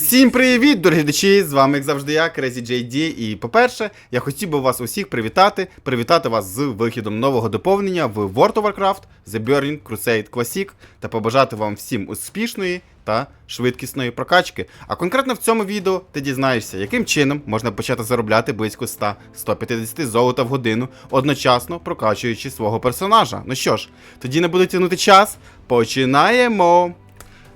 Всім привіт, дорогі глядачі! З вами, як завжди, я, Crazy JD. І по-перше, я хотів би вас усіх привітати, привітати вас з вихідом нового доповнення в World of Warcraft The Burning Crusade Classic та побажати вам всім успішної та швидкісної прокачки. А конкретно в цьому відео ти дізнаєшся, яким чином можна почати заробляти близько 100-150 золота в годину, одночасно прокачуючи свого персонажа. Ну що ж, тоді не буду тягнути час. Починаємо!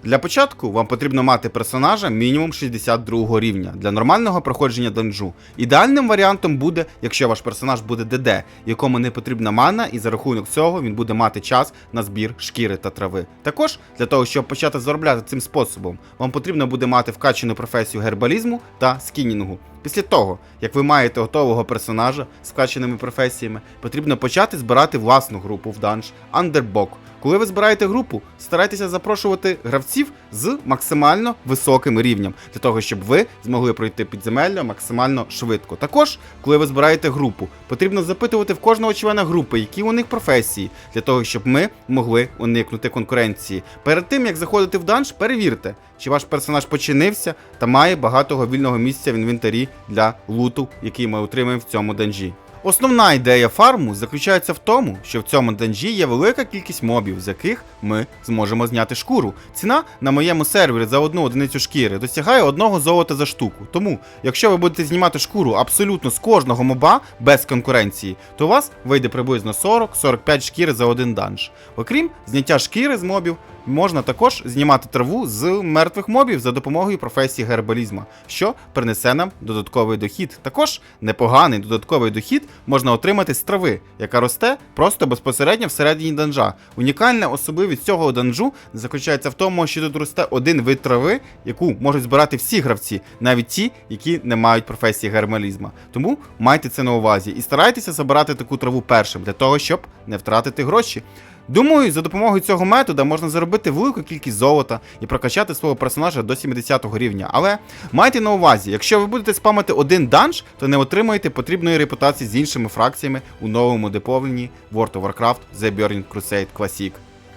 Для початку вам потрібно мати персонажа мінімум 62 рівня для нормального проходження данжу. Ідеальним варіантом буде, якщо ваш персонаж буде ДД, якому не потрібна мана, і за рахунок цього він буде мати час на збір шкіри та трави. Також для того, щоб почати заробляти цим способом, вам потрібно буде мати вкачену професію гербалізму та скінінгу. Після того, як ви маєте готового персонажа з вкачаними професіями, потрібно почати збирати власну групу в данж Underbog. Коли ви збираєте групу, старайтеся запрошувати гравців з максимально високим рівнем, для того, щоб ви змогли пройти підземелля максимально швидко. Також, коли ви збираєте групу, потрібно запитувати в кожного члена групи, які у них професії, для того, щоб ми могли уникнути конкуренції. Перед тим як заходити в данж, перевірте, чи ваш персонаж починився та має багатого вільного місця в інвентарі для луту, який ми отримаємо в цьому данжі. Основна ідея фарму заключається в тому, що в цьому данжі є велика кількість мобів, з яких ми зможемо зняти шкуру. Ціна на моєму сервері за одну одиницю шкіри досягає одного золота за штуку. Тому, якщо ви будете знімати шкуру абсолютно з кожного моба без конкуренції, то у вас вийде приблизно 40-45 шкіри за один данж. Окрім зняття шкіри з мобів, можна також знімати траву з мертвих мобів за допомогою професії гербалізма, що принесе нам додатковий дохід. Також непоганий додатковий дохід можна отримати з трави, яка росте просто безпосередньо всередині данжа. Унікальна особливість цього данжу заключається в тому, що тут росте один вид трави, яку можуть збирати всі гравці, навіть ті, які не мають професії гербалізма. Тому майте це на увазі і старайтеся забирати таку траву першим для того, щоб не втратити гроші. Думаю, за допомогою цього метода можна заробити велику кількість золота і прокачати свого персонажа до 70 рівня. Але майте на увазі, якщо ви будете спамити один данж, то не отримаєте потрібної репутації з іншими фракціями у новому доповненні World of Warcraft The Burning Crusade Classic.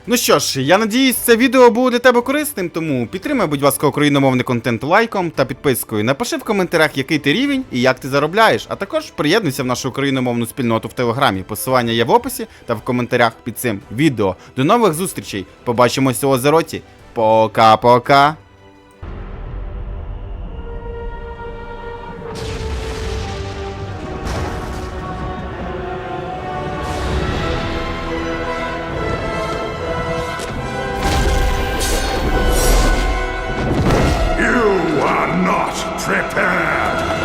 Ну що ж, я надіюсь, це відео було для тебе корисним, тому підтримай, будь ласка, україномовний контент лайком та підпискою. Напиши в коментарях, який ти рівень і як ти заробляєш, а також приєднуйся в нашу україномовну спільноту в телеграмі. Посилання є в описі та в коментарях під цим відео. До нових зустрічей! Побачимося у Озероті. Пока-пока! Prepared.